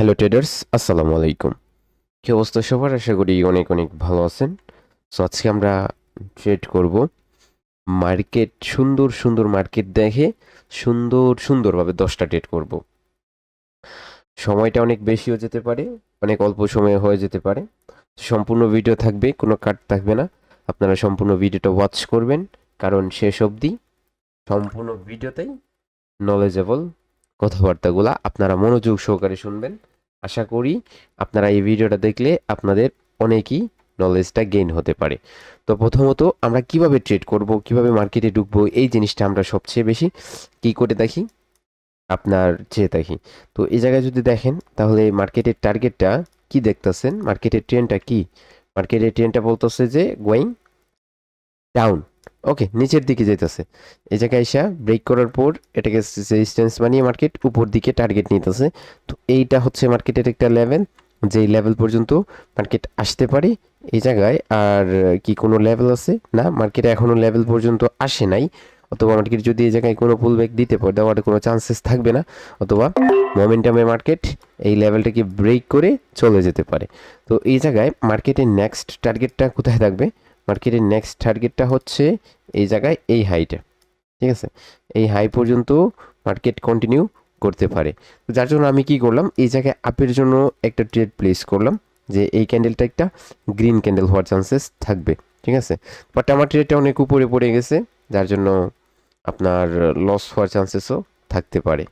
Hello traders আসসালামু আলাইকুম কি অবস্থা সবার? আশা করি অনেক অনেক ভালো আছেন। সো আজকে আমরা ট্রেড করব। মার্কেট সুন্দর সুন্দর মার্কেট দেখে সুন্দর, সুন্দরভাবে দশটা ট্রেড করব। সময়টা অনেক বেশিও যেতে পারে, অনেক অল্প সময়ে হয়ে যেতে পারে। সম্পূর্ণ ভিডিও থাকবে, কোনো কাট থাকবে না। আপনারা সম্পূর্ণ ভিডিওটা ওয়াচ করবেন, কারণ শেষ অবধি সম্পূর্ণ ভিডিওতেই নলেজেবল কথাবার্তাগুলা আপনারা মনোযোগ সহকারে শুনবেন। আশা করি আপনারা এই ভিডিওটা দেখলে আপনাদের অনেকই নলেজটা গেইন হতে পারে। তো প্রথমত আমরা কীভাবে ট্রেড করব, কীভাবে মার্কেটে ঢুকবো, এই জিনিসটা আমরা সবচেয়ে বেশি কি করে দেখি? আপনার চেয়ে দেখি। তো এই জায়গায় যদি দেখেন, তাহলে মার্কেটের টার্গেটটা কি দেখতেছেন? মার্কেটের ট্রেনটা কি? মার্কেটের ট্রেনটা বলতেছে যে গোয়িং ডাউন ওকে, নিচের দিকে যেতেছে এই জায়গায় এসা ব্রেক করার পর এটাকে রেজিস্ট্যান্স বানিয়ে মার্কেট উপর দিকে টার্গেট নিতেছে। তো এইটা হচ্ছে মার্কেটের একটা লেভেল যেই লেভেল পর্যন্ত মার্কেট আসতে পারে এই জায়গায়। আর কি কোনো লেভেল আছে? না মার্কেটে এখনও লেভেল পর্যন্ত আসে নাই। অথবা মার্কেট যদি এই জায়গায় কোনো পুল ব্যাক দিতে পারে, দেওয়ার কোনো চান্সেস থাকবে না। অথবা মোমেন্টামে মার্কেট এই লেভেলটাকে ব্রেক করে চলে যেতে পারে। তো এই জায়গায় মার্কেটের নেক্সট টার্গেটটা কোথায় থাকবে? মার্কেটের নেক্সট টার্গেটটা হচ্ছে এই জায়গায় এই হাইটা ঠিক আছে? এই হাই পর্যন্ত মার্কেট কন্টিনিউ করতে পারে। তো যার জন্য আমি কি করলাম? এই জায়গায় আপের জন্য একটা ট্রেড প্লেস করলাম যে এই ক্যান্ডেলটা একটা গ্রিন ক্যান্ডেল হওয়ার চান্সেস থাকবে। ঠিক আছে? বাট আমার ট্রেডটা অনেক উপরে পড়ে গেছে, যার জন্য আপনার লস হওয়ার চান্সেসও থাকতে পারে।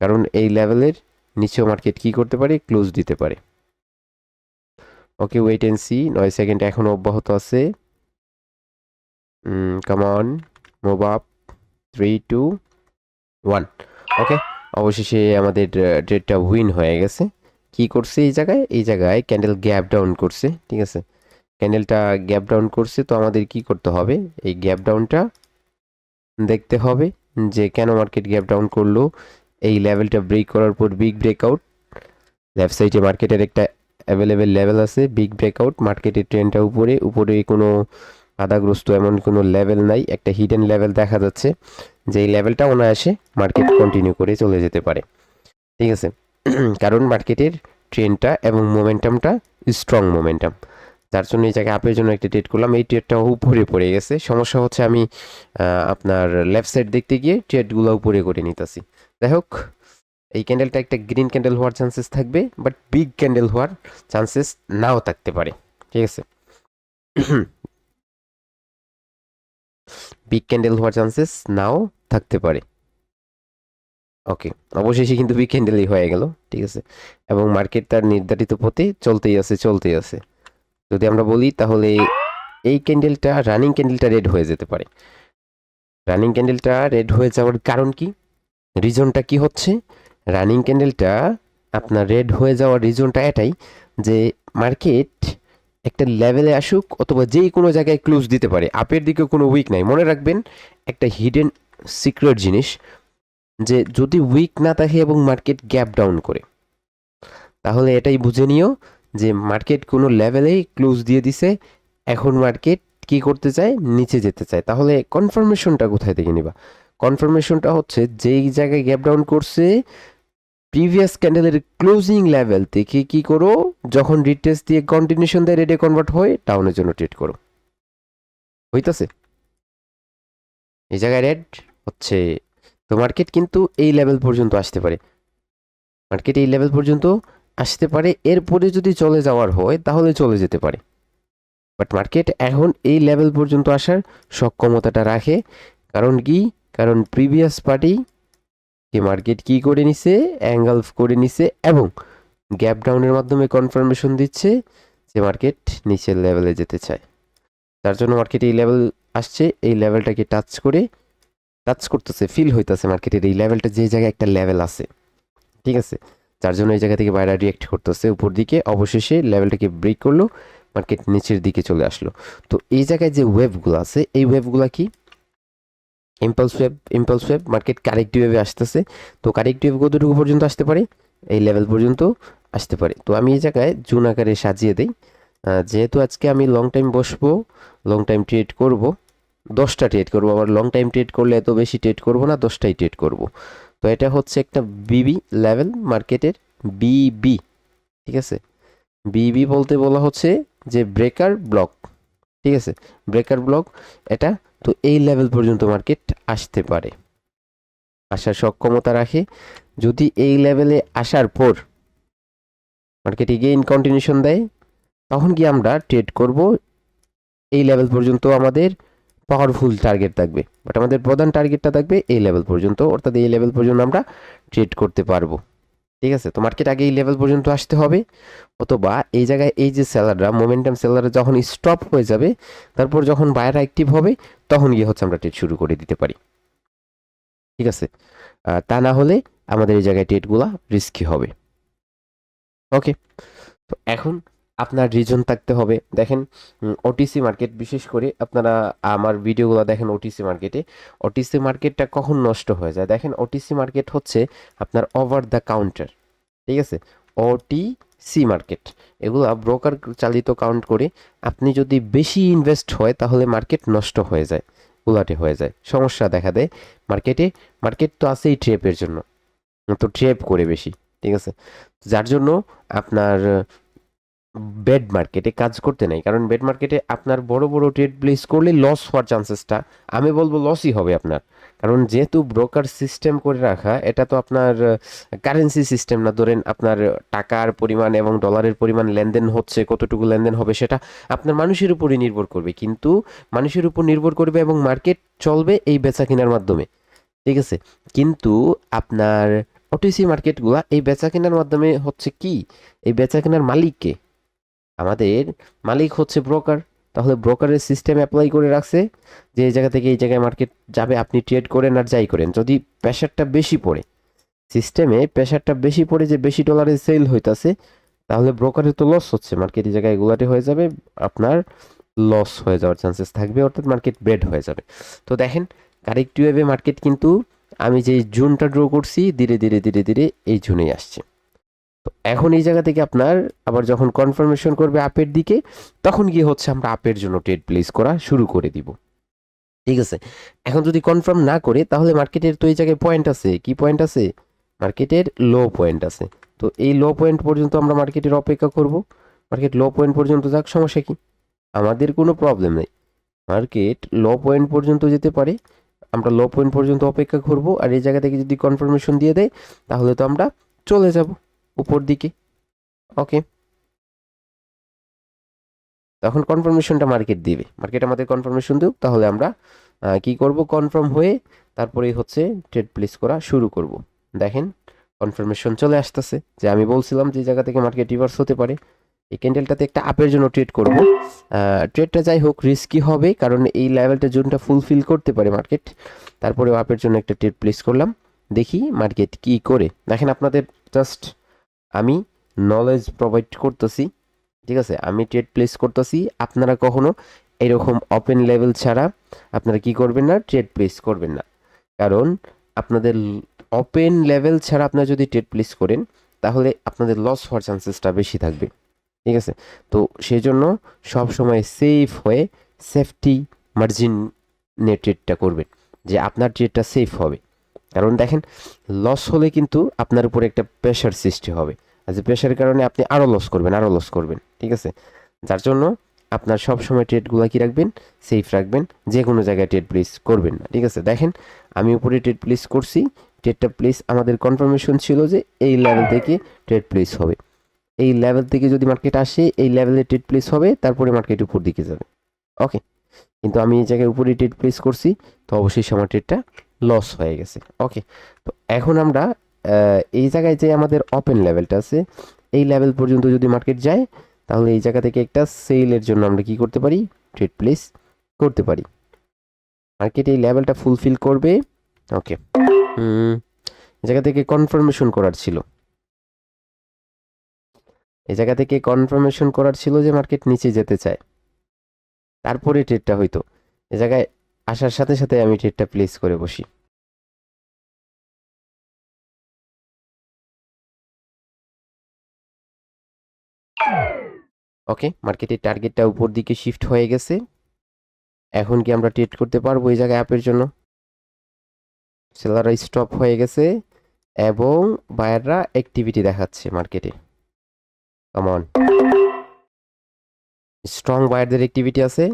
কারণ এই লেভেলের নিচেও মার্কেট কি করতে পারে? ক্লোজ দিতে পারে। ওকে ওয়েট এন্ড সি নয় সেকেন্ড এখনও অব্যাহত আছে। Come on move up three two one okay অবশেষে আমাদের ডেটটা উইন হয়ে গেছে। কি করছে এই জায়গায়? এই জায়গায় ক্যান্ডেল গ্যাপ ডাউন করছে, ঠিক আছে? ক্যান্ডেলটা গ্যাপ ডাউন করছে, তো আমাদের কি করতে হবে? এই গ্যাপ ডাউনটা দেখতে হবে যে কেন মার্কেট গ্যাপ ডাউন করল। এই লেভেলটা ব্রেক করার পর বিগ ব্রেকআউট লেফট সাইডে মার্কেটের একটা অ্যাভেলেবেল লেভেল আছে বিগ ব্রেকআউট মার্কেটের ট্রেনটা উপরে উপরে কোনো বাধাগ্রস্ত এমন কোনো লেভেল নাই, একটা হিডেন লেভেল দেখা যাচ্ছে যে এই লেভেলটা অনায়াসে মার্কেট কন্টিনিউ করে চলে যেতে পারে। ঠিক আছে? কারণ মার্কেটের ট্রেনটা এবং মোমেন্টামটা স্ট্রং মোমেন্টাম যার জন্য এই জায়গায় আপের জন্য একটা ট্রেড করলাম, এই ট্রেডটা উপরে পড়ে গেছে। সমস্যা হচ্ছে আমি আপনার লেফট সাইড দেখতে গিয়ে ট্রেডগুলো উপরে করে নিতেছি। যাই হোক, এই ক্যান্ডেলটা একটা গ্রিন ক্যান্ডেল হওয়ার চান্সেস থাকবে বাট বিগ ক্যান্ডেল হওয়ার চান্সেস নাও থাকতে পারে। ঠিক আছে? বিগ ক্যান্ডেল হওয়ার চান্সেস নাও থাকতে পারে। ওকে অবশেষে কিন্তু বিগ ক্যান্ডেলই হয়ে গেল, ঠিক আছে? এবং মার্কেট তার নির্ধারিত পথে চলতেই আছে চলতেই আছে। যদি আমরা বলি, তাহলে এই ক্যান্ডেলটা রানিং ক্যান্ডেলটা রেড হয়ে যেতে পারে। রানিং ক্যান্ডেলটা রেড হয়ে যাওয়ার কারণ কি? রিজনটা কি হচ্ছে? রানিং ক্যান্ডেলটা আপনার রেড হয়ে যাওয়ার রিজনটা এটাই যে মার্কেট একটা লেভেলে আসুক অথবা যেই কোনো জায়গায় ক্লোজ দিতে পারে। আপের দিকে কোনো উইক নাই। মনে রাখবেন, একটা হিডেন সিক্রেট জিনিস যে যদি উইক না থাকে এবং মার্কেট গ্যাপ ডাউন করে, তাহলে এটাই বুঝে নিও যে মার্কেট কোনো লেভেলেই ক্লোজ দিয়ে দিছে, এখন মার্কেট কি করতে চায়? নিচে যেতে চায়। তাহলে কনফার্মেশনটা কোথায় থেকে নিবা? কনফার্মেশনটা হচ্ছে যেই জায়গায় গ্যাপ ডাউন করছে প্রিভিয়াস ক্যান্ডেলের ক্লোজিং লেভেল থেকে কি করো? যখন রিটেস দিয়ে কন্টিনিউশন দেয় রেডে কনভার্ট হয় টাউনের জন্য ট্রেড করো। হইতাছে? এই জায়গায় রেড হচ্ছে, তো মার্কেট কিন্তু এই লেভেল পর্যন্ত আসতে পারে। মার্কেট এই লেভেল পর্যন্ত আসতে পারে, এরপরে যদি চলে যাওয়ার হয়, তাহলে চলে যেতে পারে। বাট মার্কেট এখন এই লেভেল পর্যন্ত আসার সক্ষমতাটা রাখে। কারণ কি? কারণ প্রিভিয়াস পার্টি কি মার্কেট কি করে নিছে? অ্যাঙ্গেলফ করে নিছে এবং গ্যাপ ডাউনের মাধ্যমে কনফার্মেশন দিচ্ছে যে মার্কেট নিচের লেভেলে যেতে চায়। তার জন্য মার্কেট এই লেভেল আসছে, এই লেভেলটাকে টাচ করে টাচ করতেছে ফিল হইতেছে মার্কেটের এই লেভেলটা যে জায়গায় একটা লেভেল আছে। ঠিক আছে? যার জন্য এই জায়গা থেকে বাইরে রিয়েক্ট করতেছে, উপর দিকে অবশেষে লেভেলটাকে ব্রেক করল মার্কেট নিচের দিকে চলে আসলো। তো এই জায়গায় যে ওয়েভগুলো আছে, এই ওয়েভগুলো কি? Impulse wave impulse wave market correct ওয়েভে আসতেছে। তো কারেক্ট ওয়েভ কতটুকু পর্যন্ত আসতে পারে? এই লেভেল পর্যন্ত আসতে পারে। তো আমি এই জায়গায় জুন আকারে সাজিয়ে দিই। যেহেতু আজকে আমি লং টাইম বসবো লং টাইম ট্রেড করব, দশটা ট্রেড করব। আবার লং টাইম ট্রেড করলে এত বেশি ট্রেড করব না, দশটাই ট্রেড করব। তো এটা হচ্ছে একটা বিবি লেভেল মার্কেটের বিবি ঠিক আছে? বিবি বলতে বলা হচ্ছে যে ব্রেকার ব্লক ঠিক আছে? ব্রেকার ব্লক এটা তো এই লেভেল পর্যন্ত মার্কেট আসতে পারে। আসার সক্ষমতা রাখে। যদি এই লেভেলে আসার পর মার্কেটে গেইন কন্টিনিউশন দেয়, তখন কি আমরা ট্রেড করব। এই লেভেল পর্যন্ত আমাদের পাওয়ারফুল টার্গেট থাকবে। বাট আমাদের প্রধান টার্গেটটা থাকবে এই লেভেল পর্যন্ত। অর্থাৎ এই লেভেল পর্যন্ত আমরা ট্রেড করতে পারব। ঠিক আছে? তো মার্কেট আগে এই লেভেল পর্যন্ত আসতে হবে। অথবা এই জায়গায় এই যে সেলাররা মোমেন্টাম সেলাররা যখন স্টপ হয়ে যাবে, তারপর যখন বায়ার অ্যাক্টিভ হবে, তখন গিয়ে হচ্ছে আমরা ট্রেড শুরু করে দিতে পারি। ঠিক আছে? তা না হলে আমাদের এই জায়গায় ট্রেডগুলা রিস্কি হবে। ওকে তো এখন আপনার রিজন থাকতে হবে। দেখেন ওটিসি মার্কেট বিশেষ করে আপনারা আমার ভিডিওগুলো দেখেন ওটিসি মার্কেটে ওটিসি মার্কেটটা কখন নষ্ট হয়ে যায়? দেখেন ওটিসি মার্কেট হচ্ছে আপনার ওভার দ্য কাউন্টার ঠিক আছে? ওটিসি মার্কেট এগুলো ব্রোকার চালিত কাউন্ট করে আপনি যদি বেশি ইনভেস্ট হয়, তাহলে মার্কেট নষ্ট হয়ে যায়, উলাটে হয়ে যায়। সমস্যা দেখা দেয় মার্কেটে মার্কেট তো আছেই ট্রেপের জন্য, তো ট্রেপ করে বেশি, ঠিক আছে? যার জন্য আপনার বেড মার্কেটে কাজ করতে নাই। কারণ বেড মার্কেটে আপনার বড় বড় ট্রেড প্লেস করলে লস হওয়ার চান্সেসটা আমি বলব লসই হবে আপনার। কারণ যেহেতু ব্রোকার সিস্টেম করে রাখা, এটা তো আপনার কারেন্সি সিস্টেম না। ধরেন আপনার টাকার পরিমাণ এবং ডলারের পরিমাণ লেনদেন হচ্ছে, কতটুকু লেনদেন হবে সেটা আপনার মানুষের উপরই নির্ভর করবে। কিন্তু মানুষের উপর নির্ভর করবে এবং মার্কেট চলবে এই বেচা কেনার মাধ্যমে। ঠিক আছে? কিন্তু আপনার ওটিসি মার্কেটগুলো এই বেচা কেনার মাধ্যমে হচ্ছে কি? এই বেচা কেনার মালিককে আমাদের মালিক হচ্ছে ব্রোকার তাহলে ব্রোকারের সিস্টেম অ্যাপ্লাই করে রাখছে যে এই জায়গা থেকে এই জায়গায় মার্কেট যাবে, আপনি ট্রেড করেন আর যাই করেন। যদি প্রেশারটা বেশি পড়ে সিস্টেমে প্রেশারটা বেশি পড়ে যে বেশি ডলারে সেল হইতাছে, তাহলে ব্রোকারের তো লস হচ্ছে। মার্কেট এই জায়গায় এগুলাটে হয়ে যাবে, আপনার লস হয়ে যাওয়ার চান্সেস থাকবে, অর্থাৎ মার্কেট বেড হয়ে যাবে। তো দেখেন কারেক্ট ওয়েভে মার্কেট কিন্তু আমি যে জুনটা ড্র করছি, ধীরে ধীরে ধীরে ধীরে এই জুনেই আসছে। এখন এই জায়গা থেকে আপনার আবার যখন কনফার্মেশন করবে আপের দিকে, তখন গিয়ে হচ্ছে আমরা আপের জন্য ট্রেড প্লেস করা শুরু করে দিব। ঠিক আছে? এখন যদি কনফার্ম না করে, তাহলে মার্কেটের তো এই জায়গায় পয়েন্ট আছে। কি পয়েন্ট আছে? মার্কেটের লো পয়েন্ট আছে। তো এই লো পয়েন্ট পর্যন্ত আমরা মার্কেটের অপেক্ষা করব। মার্কেট লো পয়েন্ট পর্যন্ত যাক, সমস্যা কি? আমাদের কোনো প্রবলেম নেই। মার্কেট লো পয়েন্ট পর্যন্ত যেতে পারে। আমরা লো পয়েন্ট পর্যন্ত অপেক্ষা করব। আর এই জায়গা থেকে যদি কনফার্মেশন দিয়ে দেয়, তাহলে তো আমরা চলে যাব। উপর দিকে ওকে তখন কনফার্মেশনটা মার্কেট দিবে। মার্কেট আমাদের কনফার্মেশন দেব তাহলে আমরা কি করব? কনফার্ম হয়ে তারপরেই হচ্ছে ট্রেড প্লেস করা শুরু করব। দেখেন কনফার্মেশন চলে আসতেছে। যে আমি বলছিলাম যে জায়গা থেকে মার্কেট রিভার্স হতে পারে। এই ক্যান্ডেলটাতে একটা আপের জন্য ট্রেড করব। ট্রেডটা যাই হোক রিস্কি হবে, কারণ এই লেভেলটা জোনটা ফুলফিল করতে পারে মার্কেট তারপরে আপের জন্য একটা ট্রেড প্লেস করলাম। দেখি মার্কেট কি করে। দেখেন আপনাদের জাস্ট আমি নলেজ প্রোভাইড করতেছি, ঠিক আছে? আমি ট্রেড প্লেস করতেছি, আপনারা কখনো এরকম ওপেন লেভেল ছাড়া আপনারা কি করবেন না ট্রেড প্লেস করবেন না। কারণ আপনাদের ওপেন লেভেল ছাড়া আপনারা যদি ট্রেড প্লেস করেন, তাহলে আপনাদের লস হওয়ার চান্সেসটা বেশি থাকবে, ঠিক আছে? তো সেই জন্য সবসময় সেফ হয়ে সেফটি মার্জিন নিয়ে ট্রেডটা করবেন, যে আপনার ট্রেডটা সেফ হবে। কারণ দেখেন লস হলে কিন্তু আপনার উপরে একটা প্রেশার সৃষ্টি হবে। আর যে প্রেশারের কারণে আপনি আরও লস করবেন আরও লস করবেন, ঠিক আছে? যার জন্য আপনার সব সময় ট্রেডগুলো কি রাখবেন? সেফ রাখবেন যে কোনো জায়গায় ট্রেড প্লেস করবেন না, ঠিক আছে? দেখেন, আমি উপরে ট্রেড প্লেস করছি ট্রেডটা প্লেস আমাদের কনফার্মেশন ছিল যে এই লেভেল থেকে ট্রেড প্লেস হবে। এই লেভেল থেকে যদি মার্কেট আসে, এই লেভেলে ট্রেড প্লেস হবে, তারপরে মার্কেট উপর দিকে যাবে। ওকে কিন্তু আমি এই জায়গায় উপরে ট্রেড প্লেস করছি, তো অবশ্যই আমার ট্রেডটা লস হয়ে গেছে। ওকে তো এখন আমরা এই জায়গায় যে আমাদের ওপেন লেভেলটা আছে, এই লেভেল পর্যন্ত যদি মার্কেট যায়, তাহলে এই জায়গা থেকে একটা সেলের জন্য আমরা কি করতে পারি? ট্রেড প্লেস করতে পারি। মার্কেট এই লেভেলটা ফুলফিল করবে। ওকে এই জায়গা থেকে কনফার্মেশন করার ছিল। এই জায়গা থেকে কনফার্মেশন করার ছিল যে মার্কেট নিচে যেতে চায়। তারপরে ট্রেডটা হইতো। এই জায়গায় আসার সাথে সাথে আমি ট্রেডটা প্লেস করে বসি। ওকে, মার্কেটের টার্গেটটা উপর দিকে শিফট হয়ে গেছে। এখন কি আমরা ট্রেড করতে পারব এই জায়গায় অ্যাপের জন্য? সেলাররা স্টপ হয়ে গেছে এবং বায়াররা অ্যাক্টিভিটি দেখাচ্ছে মার্কেটে। কামন স্ট্রং বায়ারদের অ্যাক্টিভিটি আছে।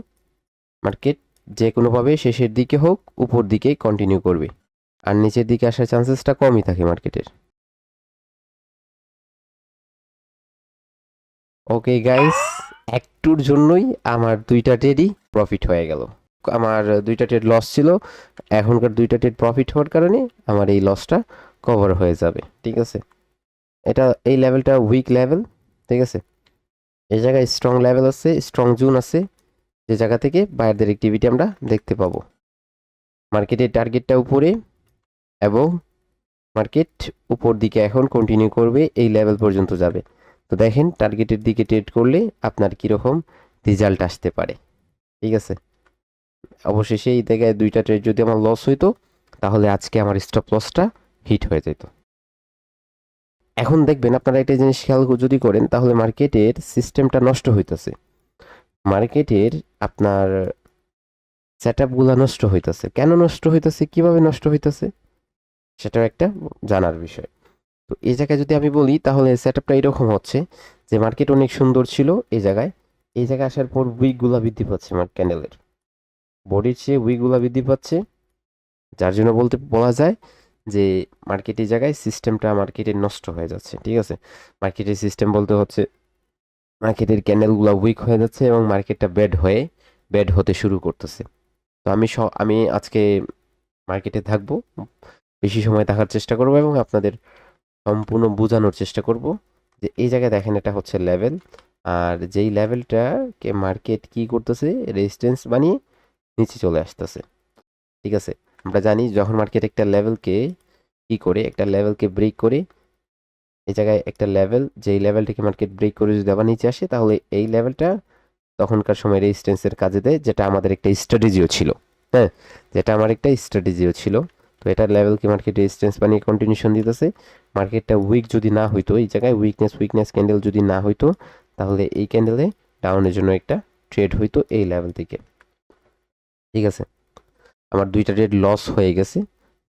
মার্কেট যে কোনোভাবে শেষের দিকে হোক, উপর দিকেই কন্টিনিউ করবে। আর নিচের দিকে আসার চান্সেসটা কমই থাকে মার্কেটের ওকে গাইস একটুর জন্যই আমার দুইটা ট্রেডই প্রফিট হয়ে গেল। আমার দুইটা ট্রেড লস ছিল, এখনকার দুইটা ট্রেড প্রফিট হওয়ার কারণে আমার এই লসটা কভার হয়ে যাবে, ঠিক আছে? এটা এই লেভেলটা উইক লেভেল ঠিক আছে? এই জায়গায় স্ট্রং লেভেল আছে স্ট্রং জোন আছে যে জায়গা থেকে বায়ারদের অ্যাক্টিভিটি আমরা দেখতে পাবো। মার্কেটের টার্গেটটা উপরে এবং মার্কেট উপর দিকে এখন কন্টিনিউ করবে, এই লেভেল পর্যন্ত যাবে। তো দেখেন টার্গেটের দিকে ট্রেড করলে আপনার কীরকম রেজাল্ট আসতে পারে। ঠিক আছে? অবশেষে এই জায়গায় দুইটা ট্রেড যদি আমার লস হইতো, তাহলে আজকে আমার স্টপ লসটা হিট হয়ে যেত। এখন দেখবেন আপনারা একটা জিনিস খেয়াল যদি করেন, তাহলে মার্কেটের সিস্টেমটা নষ্ট হইতেছে। মার্কেটের আপনার সেট আপগুলো নষ্ট হইতেছে। কেন নষ্ট হইতেছে? কীভাবে নষ্ট হইতেছে? সেটাও একটা জানার বিষয়। তো এই জায়গায় যদি আমি বলি, তাহলে সেট আপটা এরকম হচ্ছে যে মার্কেট অনেক সুন্দর ছিল এই জায়গায়। এই জায়গায় আসার পর উইকগুলো বৃদ্ধি পাচ্ছে মার্ক ক্যান্ডেলের বডির চেয়ে উইকগুলো বৃদ্ধি পাচ্ছে। যার জন্য বলতে, বলা যায় যে মার্কেটের জায়গায় সিস্টেমটা মার্কেটের নষ্ট হয়ে যাচ্ছে। ঠিক আছে? মার্কেটের সিস্টেম বলতে হচ্ছে মার্কেটের ক্যান্ডেলগুলো উইক হয়ে যাচ্ছে এবং মার্কেটটা ব্যাড হয়ে ব্যাড হতে শুরু করতেছে। তো আমি আমি আজকে মার্কেটে থাকব, বেশি সময় থাকার চেষ্টা করব এবং আপনাদের সম্পূর্ণ বোঝানোর চেষ্টা করব যে এই জায়গায় দেখেন এটা হচ্ছে লেভেল। আর যেই লেভেলটাকে মার্কেট কি করতেছে রেজিস্ট্যান্স বানিয়ে নিচে চলে আসতেছে। ঠিক আছে? আমরা জানি যখন মার্কেট একটা লেভেলকে কি করে, একটা লেভেলকে ব্রেক করে এই জায়গায় একটা লেভেল যেই লেভেলটাকে মার্কেট ব্রেক করে যদি আবার নিচে আসে, তাহলে এই লেভেলটা তখনকার সময় রেজিস্ট্যান্সের কাজে দেয়, যেটা আমাদের একটা স্ট্র্যাটেজিও ছিল। হ্যাঁ যেটা আমার একটা স্ট্র্যাটেজিও ছিল। তো এটা লেভেলকে মার্কেট রেজিস্ট্যান্স বানিয়ে কন্টিনিউশন দিতেছে। মার্কেটটা উইক যদি না হইতো, এই জায়গায় উইকনেস উইকনেস ক্যান্ডেল যদি না হইতো, তাহলে এই ক্যান্ডেলে ডাউনের জন্য একটা ট্রেড হইতো এই লেভেল থেকে। ঠিক আছে? আমার দুইটা ট্রেড লস হয়ে গেছে,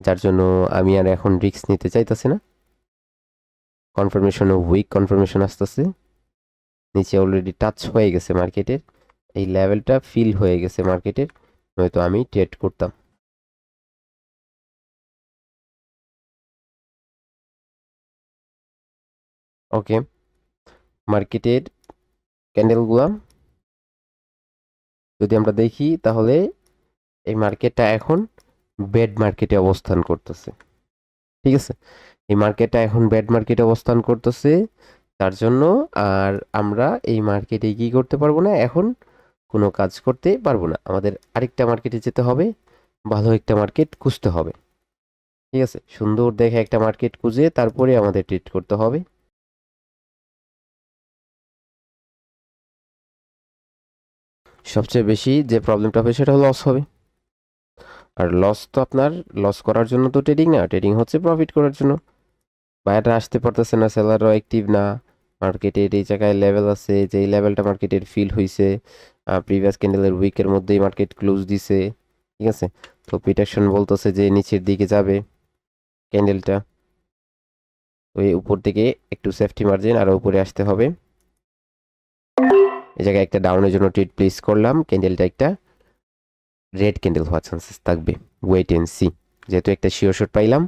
যার জন্য আমি আর এখন রিস্ক নিতে চাইতেছি না। কনফার্মেশনও উইক কনফার্মেশন আসতেছে। নিচে অলরেডি টাচ হয়ে গেছে মার্কেটের এই লেভেলটা ফিল হয়ে গেছে মার্কেটের নয়তো আমি ট্রেড করতাম। ওকে মার্কেটের ক্যান্ডেলগুলো যদি আমরা দেখি, তাহলে এই মার্কেটটা এখন বেড মার্কেটে অবস্থান করতেছে। ঠিক আছে? এই মার্কেটটা এখন ব্যাড মার্কেটে অবস্থান করতেছে, তার জন্য আর আমরা এই মার্কেটে কি করতে পারব না? এখন কোনো কাজ করতে পারব না। আমাদের আরেকটা মার্কেটে যেতে হবে, ভালো একটা মার্কেট খুঁজতে হবে। ঠিক আছে? সুন্দর দেখে একটা মার্কেট খুঁজে তারপরে আমাদের ট্রিট করতে হবে। সবচেয়ে বেশি যে প্রবলেমটা হবে সেটা লস হবে। আর লস তো আপনার লস করার জন্য তো ট্রেডিং না ট্রেডিং হচ্ছে প্রফিট করার জন্য। বায়াররা আসতে পারতেছে না সেলারও অ্যাক্টিভ না। মার্কেটের এই জায়গায় লেভেল আছে যে এই লেভেলটা মার্কেটের ফিল হয়েছে প্রিভিয়াস ক্যান্ডেলের উইকের মধ্যেই মার্কেট ক্লোজ দিছে, ঠিক আছে? তো পিটাকশন বলতেছে যে নিচের দিকে যাবে ক্যান্ডেলটা এই উপর থেকে একটু সেফটি মার্জিন আরও উপরে আসতে হবে। এই জায়গায় একটা ডাউনের জন্য ট্রিট প্লেস করলাম ক্যান্ডেলটা একটা রেড ক্যান্ডেল হওয়ার চান্সেস থাকবে। ওয়েট এন্ড সি যেহেতু একটা শিওর শট পাইলাম,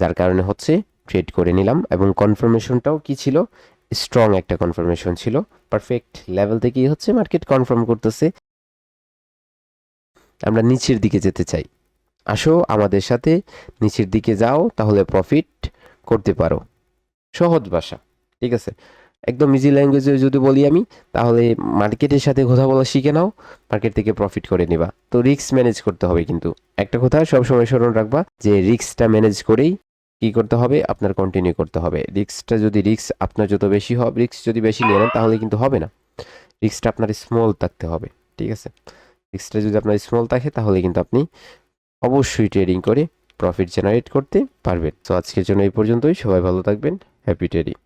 যার কারণে হচ্ছে ট্রেড করে নিলাম এবং কনফার্মেশনটাও কি ছিল? স্ট্রং একটা কনফার্মেশন ছিল। পারফেক্ট লেভেল থেকেই হচ্ছে মার্কেট কনফার্ম করতেছে। আমরা নিচের দিকে যেতে চাই। আসো আমাদের সাথে, নিচের দিকে যাও, তাহলে প্রফিট করতে পারো। সহজ ভাষা, ঠিক আছে? একদম ইজি ল্যাঙ্গুয়েজে যদি বলি আমি, তাহলে মার্কেটের সাথে কথা বলা শিখে নাও মার্কেট থেকে প্রফিট করে নিবা। তো রিস্ক ম্যানেজ করতে হবে কিন্তু। একটা কথা সবসময় স্মরণ রাখবা যে রিস্কটা ম্যানেজ করেই কি করতে হবে? আপনার কন্টিনিউ করতে হবে। রিস্কটা যদি রিক্স আপনার যত বেশি হবে রিস্ক যদি বেশি নিয়ে নেন, তাহলে কিন্তু হবে না। রিক্সটা আপনার স্মল থাকতে হবে, ঠিক আছে? রিক্সটা যদি আপনার স্মল থাকে, তাহলে কিন্তু আপনি অবশ্যই ট্রেডিং করে প্রফিট জেনারেট করতে পারবেন। তো আজকের জন্য এই পর্যন্তই। সবাই ভালো থাকবেন। Happy trading